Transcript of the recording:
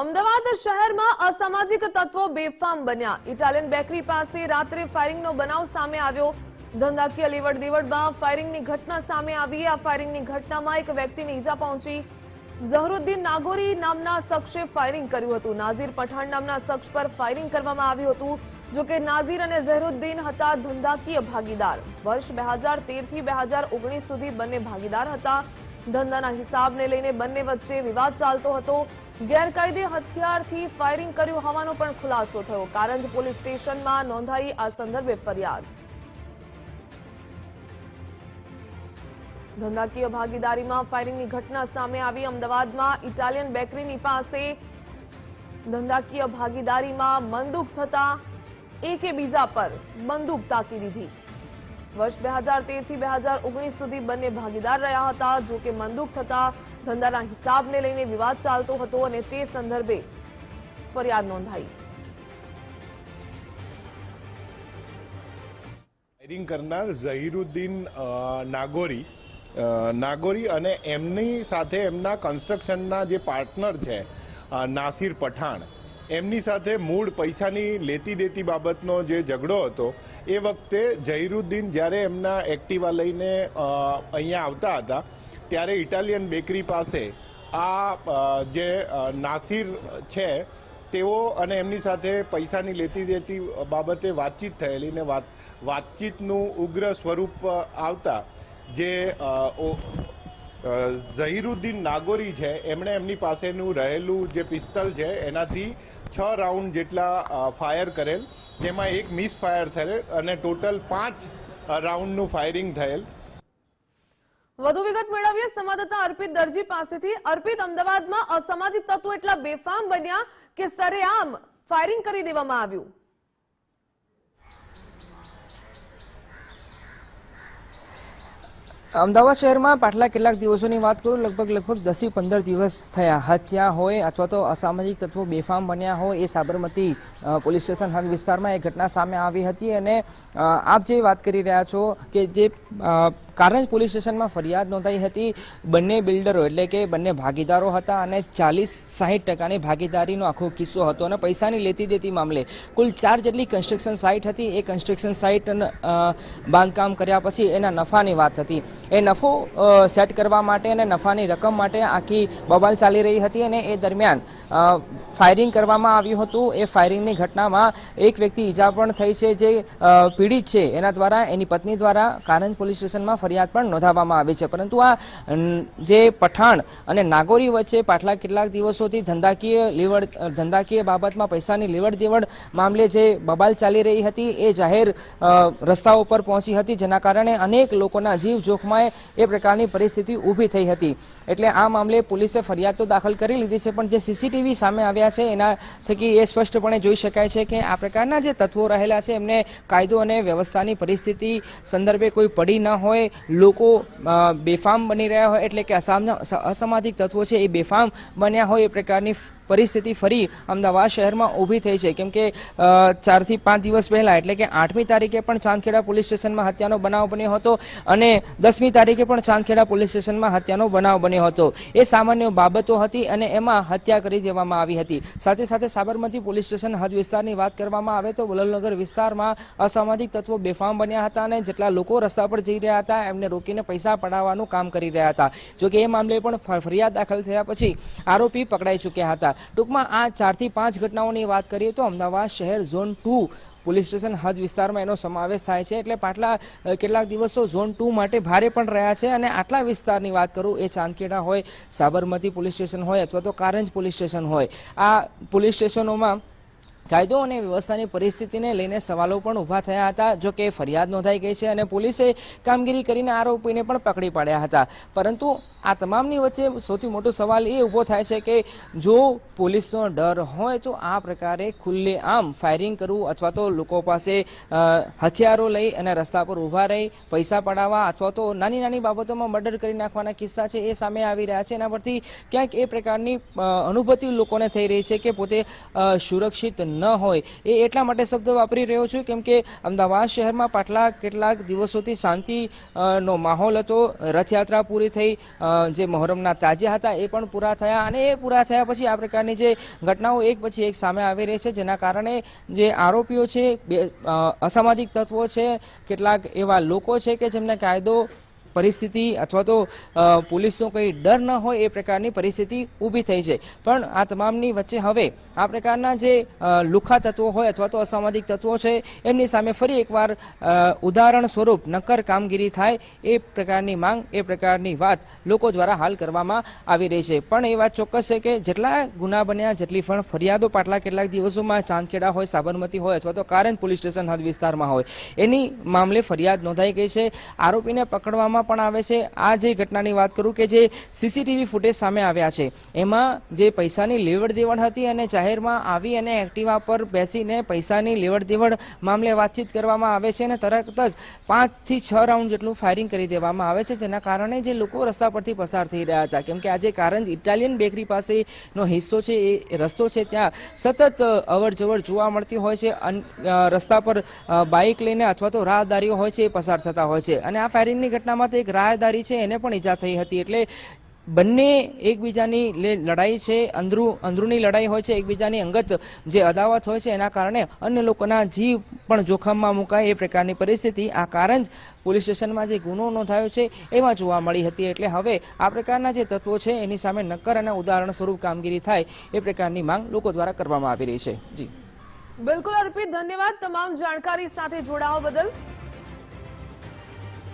અમદાવાદ શહેરમાં અસામાજિક તત્વો બેફામ બન્યા. ઇટાલિયન બેકરી પાસે રાત્રે ફાયરિંગનો બનાવ સામે આવ્યો. ધંધાકીય લેવડ દેવડમાં ફાયરિંગની ઘટના સામે આવી. આ ફાયરિંગની ઘટનામાં એક વ્યક્તિને ઈજા પહોંચી. ઝહરુદ્દીન નાગોરી નામના શખ્સે ફાયરિંગ કર્યું હતું. નાઝીર પઠાણ નામના શખ્સ પર ફાયરિંગ કરવામાં આવ્યું હતું. જોકે નાઝીર અને ઝહરુદ્દીન હતા ધંધાકીય ભાગીદાર. વર્ષ બે હજાર તેરથી બે હજાર ઓગણીસ સુધી બંને ભાગીદાર હતા. ધંધાના હિસાબને લઈને બંને વચ્ચે વિવાદ ચાલતો હતો. ગેરકાયદે હથિયારથી ફાયરિંગ કર્યું હોવાનો પણ ખુલાસો થયો. કારંજ પોલીસ સ્ટેશનમાં નોંધાઈ આ સંદર્ભે ફરિયાદ. ધંધાકીય ભાગીદારીમાં ફાયરિંગની ઘટના સામે આવી. અમદાવાદમાં ઇટાલિયન બેકરીની પાસે ધંધાકીય ભાગીદારીમાં મંદુક થતા એકે બીજા પર બંદૂક તાકી દીધી. વર્ષ બે હજાર તેરથી બે હજાર ઓગણીસ સુધી બંને ભાગીદાર રહ્યા હતા. જો કે મંદુક થતા ધંધાના હિસાબને લઈને વિવાદ ચાલતો હતો અને તે સંદર્ભે ફરિયાદ નોંધાઈ. ફાયરિંગ કરનાર ઝહીરુદ્દીન નાગોરી નાગોરી અને એમની સાથે એમના કન્સ્ટ્રક્શનના જે પાર્ટનર છે નાસિર પઠાણ એમની સાથે મૂળ પૈસાની લેતી દેતી બાબતનો જે ઝઘડો હતો, એ વખતે ઝહીરુદ્દીન જ્યારે એમના એક્ટિવા લઈને અહીંયા આવતા હતા, ત્યારે ઇટાલિયન બેકરી પાસે આ જે નાસિર છે, તેઓ અને એમની સાથે પૈસાની લેતી દેતી બાબતે વાતચીત થયેલી ને વાત, વાતચીતનું ઉગ્ર સ્વરૂપ આવતા જે ઝહીરુદ્દીન નાગોરી છે. એમણે એમની પાસેનું રહેલું જે પિસ્તલ છે, એનાથી છ રાઉન્ડ જેટલા ફાયર કરેલ. જેમાં એક મિસ ફાયર થયેલ અને ટોટલ પાંચ રાઉન્ડનું ફાયરિંગ થયેલ. વધુ વિગત મેળવીએ. સંવાદદાતા અર્પિત દરજી પાસેથી. અર્પિત, અમદાવાદમાં અસામાજિક તત્વો એટલા બેફામ બન્યા કે સરેઆમ ફાયરિંગ કરી દેવામાં આવ્યું. અમદાવાદ શહેરમાં પાછલા કેટલાક દિવસોની વાત કરું, લગભગ લગભગ દસથી પંદર દિવસ થયા. હત્યા હોય અથવા તો અસામાજિક તત્વો બેફામ બન્યા હોય એ સાબરમતી પોલીસ સ્ટેશન હદ વિસ્તારમાં એ ઘટના સામે આવી હતી. અને આપ જે વાત કરી રહ્યા છો કે જે કારંજ પોલીસ સ્ટેશનમાં ફરિયાદ નોંધાઈ હતી. બંને બિલ્ડરો એટલે કે બંને ભાગીદારો હતા અને ચાલીસ સાહીઠ ટકાની ભાગીદારીનો આખો કિસ્સો હતો અને પૈસાની લેતી દેતી મામલે કુલ ચાર જેટલી કન્સ્ટ્રક્શન સાઇટ હતી. એ કન્સ્ટ્રક્શન સાઇટ બાંધકામ કર્યા પછી એના નફાની વાત હતી. એ નફો સેટ કરવા માટે અને નફાની રકમ માટે આખી બબાલ ચાલી રહી હતી અને એ દરમિયાન ફાયરિંગ કરવામાં આવ્યું હતું. એ ફાયરિંગની ઘટનામાં એક વ્યક્તિ ઈજા પણ થઈ છે જે પીડિત છે. એના દ્વારા, એની પત્ની દ્વારા કારંજ પોલીસ સ્ટેશનમાં ફરિયાદ પણ નોંધાવવામાં આવી છે. પરંતુ આ જે પઠાણ અને નાગોરી વચ્ચે પાછલા કેટલાક દિવસોથી ધંધાકીય લેવડ ધંધાકીય બાબતમાં પૈસાની લેવડ દેવડ મામલે જે બબાલ ચાલી રહી હતી, એ જાહેર રસ્તા રસ્તાઓ પર પહોંચી હતી, જેના કારણે અનેક લોકોના જીવ જોખમાએ એ પ્રકારની પરિસ્થિતિ ઊભી થઈ હતી. એટલે આ મામલે પોલીસે ફરિયાદ તો દાખલ કરી લીધી છે, પણ જે સીસીટીવી સામે આવ્યા છે, એના થકી એ સ્પષ્ટપણે જોઈ શકાય છે કે આ પ્રકારના જે તત્વો રહેલા છે, એમને કાયદો અને વ્યવસ્થાની પરિસ્થિતિ સંદર્ભે કોઈ પડી ન હોય લોકો બેફામ બની રહ્યા હોય એટલે કે અસામના અસામાજિક તત્વો છે એ બેફામ બન્યા હોય એ પ્રકારની પરિસ્થિતિ ફરી અમદાવાદ શહેરમાં ઊભી થઈ છે. કેમ કે ચારથી પાંચ દિવસ પહેલાં, એટલે કે આઠમી તારીખે પણ ચાંદખેડા પોલીસ સ્ટેશનમાં હત્યાનો બનાવ બન્યો હતો અને દસમી તારીખે પણ ચાંદખેડા પોલીસ સ્ટેશનમાં હત્યાનો બનાવ બન્યો હતો. એ સામાન્ય બાબતો હતી અને એમાં હત્યા કરી દેવામાં આવી હતી. સાથે સાથે સાબરમતી પોલીસ સ્ટેશન હદ વિસ્તારની વાત કરવામાં આવે તો વલલનગર વિસ્તારમાં અસામાજિક તત્વો બેફામ બન્યા હતા અને જેટલા લોકો રસ્તા પર જઈ રહ્યા હતા, એમને રોકીને પૈસા પડાવવાનું કામ કરી રહ્યા હતા. જોકે એ મામલે પણ ફરિયાદ દાખલ થયા પછી આરોપી પકડાઈ ચૂક્યા હતા. ટૂંકમાં આ ચારથી પાંચ ઘટનાઓની વાત કરીએ તો અમદાવાદ શહેર ઝોન ટુ પોલીસ સ્ટેશન હદ વિસ્તારમાં એનો સમાવેશ થાય છે. એટલે પાટલા કેટલાક દિવસો ઝોન ટુ માટે ભારે પણ રહ્યા છે અને આટલા વિસ્તારની વાત કરું, એ ચાંદખેડા હોય, સાબરમતી પોલીસ સ્ટેશન હોય અથવા તો કારંજ પોલીસ સ્ટેશન હોય. આ પોલીસ સ્ટેશનોમાં કાયદો અને વ્યવસ્થાની પરિસ્થિતિને લઈને સવાલો પણ ઊભા થયા હતા, જો કે ફરિયાદ નોંધાઈ ગઈ છે અને પોલીસે કામગીરી કરીને આરોપીને પણ પકડી પાડ્યા હતા. પરંતુ આ તમામની વચ્ચે સૌથી મોટો સવાલ એ ઊભો થાય છે કે જો પોલીસનો ડર હોય તો આ પ્રકારે ખુલ્લે આમ ફાયરિંગ કરવું અથવા તો લોકો પાસે હથિયારો લઈ અને રસ્તા પર ઊભા રહી, પૈસા પડાવવા અથવા તો નાની નાની બાબતોમાં મર્ડર કરી નાખવાના કિસ્સા છે એ સામે આવી રહ્યા છે. એના પરથી ક્યાંક એ પ્રકારની અનુભૂતિ લોકોને થઈ રહી છે કે પોતે સુરક્ષિત ન હોય. એ એટલા માટે શબ્દ વાપરી રહ્યો છું કેમ કે અમદાવાદ શહેરમાં પાછલા કેટલાક દિવસોથી શાંતિ નો માહોલ હતો. રથયાત્રા પૂરી થઈ જે મહોરમના તાજિયા હતા એ પણ પૂરા થયા અને એ પૂરા થયા પછી આ પ્રકારની જે ઘટનાઓ એક પછી એક સામે આવી રહી છે, જેના કારણે જે આરોપીઓ છે અસામાજિક તત્વો છે, કેટલાક એવા લોકો છે કે જેમને કાયદો પરિસ્થિતિ અથવા તો પોલીસનો કંઈ ડર ન હોય એ પ્રકારની પરિસ્થિતિ ઊભી થઈ છે. પણ આ તમામની વચ્ચે હવે આ પ્રકારના જે લુખા તત્વો હોય અથવા તો અસામાજિક તત્વો છે, એમની સામે ફરી એકવાર ઉદાહરણ સ્વરૂપ નક્કર કામગીરી થાય એ પ્રકારની માંગ, એ પ્રકારની વાત લોકો દ્વારા હાલ કરવામાં આવી રહી છે. પણ એ વાત ચોક્કસ છે કે જેટલા ગુના બન્યા, જેટલી પણ ફરિયાદો પાટલા કેટલાક દિવસોમાં ચાંદખેડા હોય, સાબરમતી હોય અથવા તો કારેન પોલીસ સ્ટેશન હદ વિસ્તારમાં હોય, એની મામલે ફરિયાદ નોંધાઈ ગઈ છે. આરોપીને પકડવામાં પણ આવે છે. આ જે ઘટનાની વાત કરું કે જે સીસીટીવી ફૂટેજ સામે આવ્યા છે. એમાં જે પૈસાની લેવડ દેવડ હતી અને જાહેરમાં આવી અને એક્ટિવા પર બેસીને પૈસાની લેવડ દેવડ મામલે વાતચીત કરવામાં આવે છે અને તરત જ પાંચથી છ રાઉન્ડ જેટલું ફાયરિંગ કરી દેવામાં આવે છે. જેના કારણે જે લોકો રસ્તા પરથી પસાર થઈ રહ્યા હતા. કેમ કે આજે કારંજ ઇટાલિયન બેકરી પાસેનો હિસ્સો છે, એ રસ્તો છે, ત્યાં સતત અવરજવર જોવા મળતી હોય છે. રસ્તા પર બાઇક લઈને અથવા તો રાહદારીઓ હોય છે, એ પસાર થતા હોય છે. અને આ ફાયરિંગની ઘટનામાં તો એક રાહદારી છે, એને પણ ઈજા થઈ હતી. એટલે બંને એકબીજાની લડાઈ છે, અંદરુ, અંદરૂની લડાઈ હોય છે, એકબીજાની અંગત જે અદાવત હોય છે, એના કારણે અન્ય લોકોના જીવ પણ જોખમમાં મુકાય એ પ્રકારની પરિસ્થિતિ. આ કારંજ પોલીસ સ્ટેશનમાં જે ગુનો નોંધાયો છે, એમાં જોવા મળી હતી. એટલે હવે આ પ્રકારના જે તત્વો છે, એની સામે નક્કર અને ઉદાહરણ સ્વરૂપ કામગીરી થાય એ પ્રકારની માંગ લોકો દ્વારા કરવામાં આવી રહી છે. જી. બિલકુલ અર્પિત, ધન્યવાદ. તમામ જાણકારી સાથે જોડાવા બદલ.